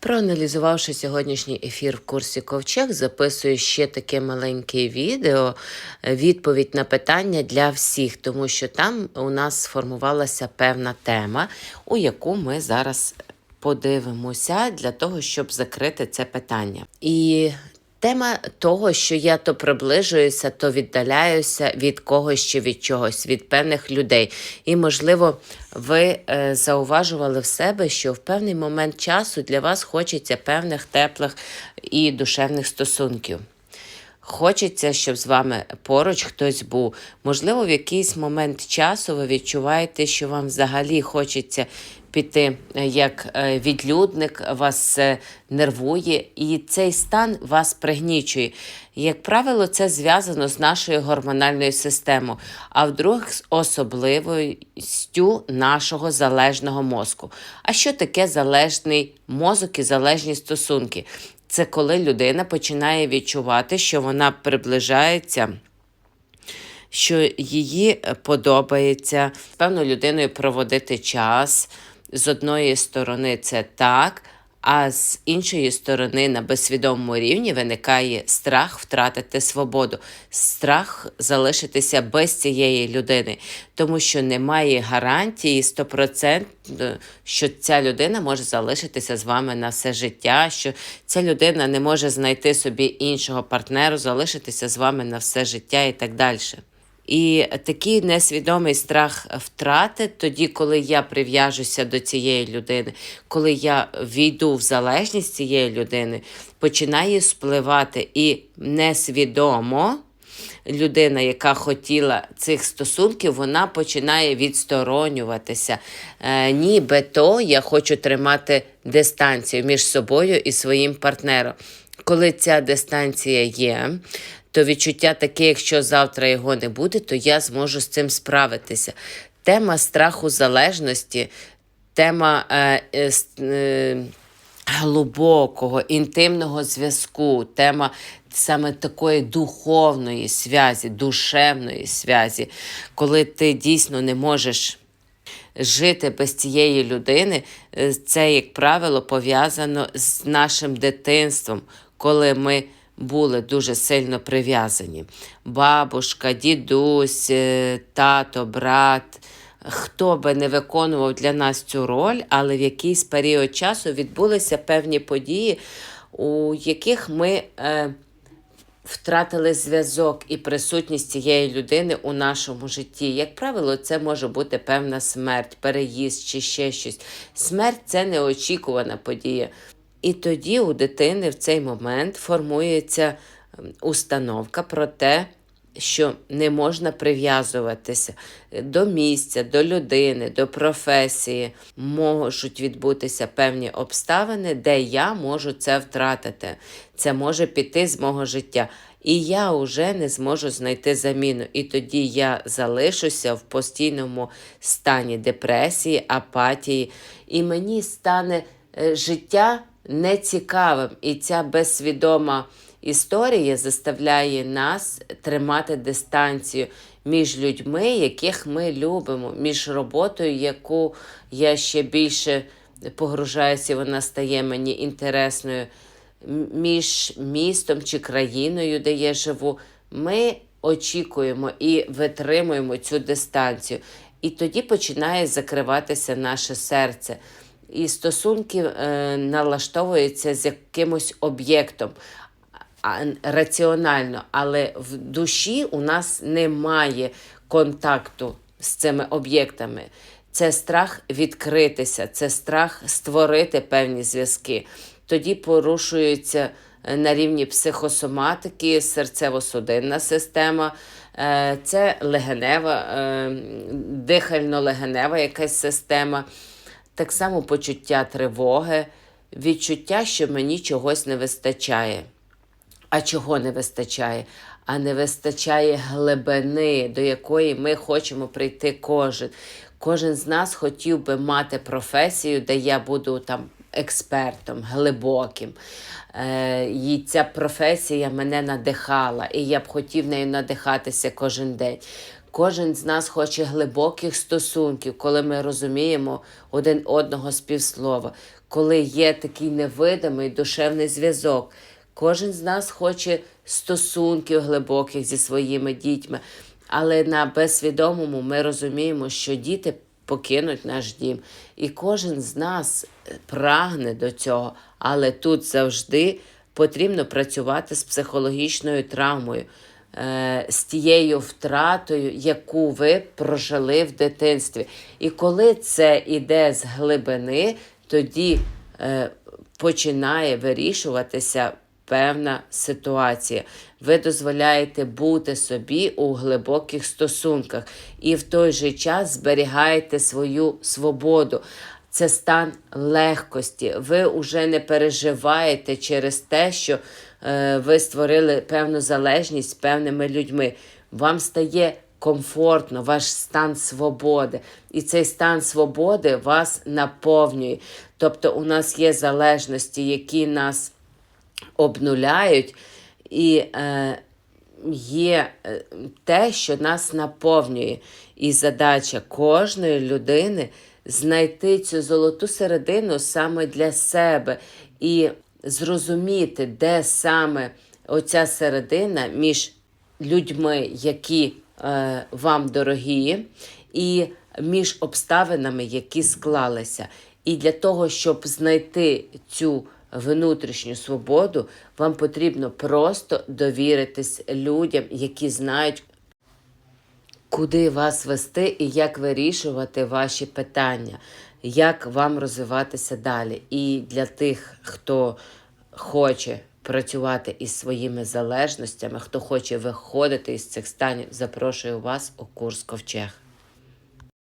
Проаналізувавши сьогоднішній ефір в курсі Ковчег, записую ще таке маленьке відео, е, відповідь на питання для всіх, тому що там у нас сформувалася певна тема, у яку ми зараз подивимося для того, щоб закрити це питання. І Тема того, що я то приближуюся, то віддаляюся від когось чи від чогось, від певних людей. І, можливо, ви е, зауважували в себе, що в певний момент часу для вас хочеться певних теплих і душевних стосунків. Хочеться, щоб з вами поруч хтось був. Можливо, в якийсь момент часу ви відчуваєте, що вам взагалі хочеться піти е, як е, відлюдник, вас нервує, і цей стан вас пригнічує. Як правило, це зв'язано з нашою гормональною системою, а вдруге з особливістю нашого залежного мозку. А що таке залежний мозок і залежні стосунки? Це коли людина починає відчувати, що вона приближається. Що її подобається з певною людиною проводити час. З одної сторони, це так, а з іншої сторони, на безсвідомому рівні виникає страх втратити свободу, страх залишитися без цієї людини, тому що немає гарантії 100%, що ця людина може залишитися з вами на все життя, що ця людина не може знайти собі іншого партнеру, залишитися з вами на все життя і так далі. І такий несвідомий страх втрати, тоді, коли я прив'яжуся до цієї людини, коли я війду в залежність цієї людини, починає спливати і несвідомо. Людина, яка хотіла цих стосунків, вона починає відсторонюватися. Е, Ніби то я хочу тримати дистанцію між собою і своїм партнером. Коли ця дистанція є, то відчуття таке, якщо завтра його не буде, то я зможу з цим справитися. Тема страху залежності, тема е, е, е, глибокого, інтимного зв'язку, тема саме такої духовної зв'язі, душевної зв'язі, коли ти дійсно не можеш. Жити без цієї людини, е, це, як правило, пов'язано з нашим дитинством, коли ми були дуже сильно прив'язані. Бабушка, дідусь, е, тато, брат. Хто би не виконував для нас цю роль, але в якийсь період часу відбулися певні події, у яких ми е, втратили зв'язок і присутність цієї людини у нашому житті. Як правило, це може бути певна смерть, переїзд чи ще щось. Смерть це неочікувана подія. І тоді у дитини в цей момент формується ем, установка про те, що не можна прив'язуватися до місця, до людини, до професії. Можуть відбутися певні обставини, де я можу це втратити. Це може піти з мого життя. І я вже не зможу знайти заміну. І тоді я залишуся в постійному стані депресії, апатії, і мені стане е, життя нецікавим. І ця безсвідома історія заставляє нас тримати дистанцію між людьми, яких ми любимо, між роботою, яку я ще більше погружаюся, вона стає мені інтересною, між містом чи країною, де я живу. Ми очікуємо і витримуємо цю дистанцію. І тоді починає закриватися наше серце і стосунки е, налаштовуються з якимось об'єктом раціонально, але в душі у нас немає контакту з цими об'єктами. Це страх відкритися, це страх створити певні зв'язки. Тоді порушується е, на рівні психосоматики, серцево-судинна система, е, це легенева, дихально-легенева якась система так само почуття тривоги, відчуття, що мені чогось не вистачає. А чого не вистачає? А не вистачає глибини, до якої ми хочемо прийти кожен. Кожен з нас хотів би мати професію, де я буду там експертом, глибоким. Е, І ця професія мене надихала, і я б хотів нею надихатися кожен день. Кожен з нас хоче глибоких стосунків, коли ми розуміємо один одного співслова. коли є такий невидимий душевний зв'язок. Кожен з нас хоче стосунків глибоких зі своїми дітьми, але на безсвідомому ми розуміємо, що діти покинуть наш дім. І кожен з нас прагне до цього, але тут завжди потрібно працювати з психологічною травмою, з тією втратою, яку ви прожили в дитинстві. І коли це іде з глибини, тоді е, починає вирішуватися певна ситуація. Ви дозволяєте бути собі у глибоких стосунках і в той же час зберігаєте свою свободу. Це стан легкості. Ви вже не переживаєте через те, що е, ви створили певну залежність певними людьми. Вам стає комфортно, ваш стан свободи. І цей стан свободи вас наповнює. Тобто у нас є залежності, які нас обнуляють, і е, є е, те, що нас наповнює. І задача кожної людини знайти цю золоту середину саме для себе і зрозуміти, де саме оця середина між людьми, які е, вам дорогі, і між обставинами, які склалися. І для того, щоб знайти цю внутрішню свободу, вам потрібно просто довіритись людям, які знають, куди вас вести і як вирішувати ваші питання, як вам розвиватися далі. І для тих, хто хоче працювати із своїми залежностями, хто хоче виходити із цих станів, запрошую вас у курс ковчег.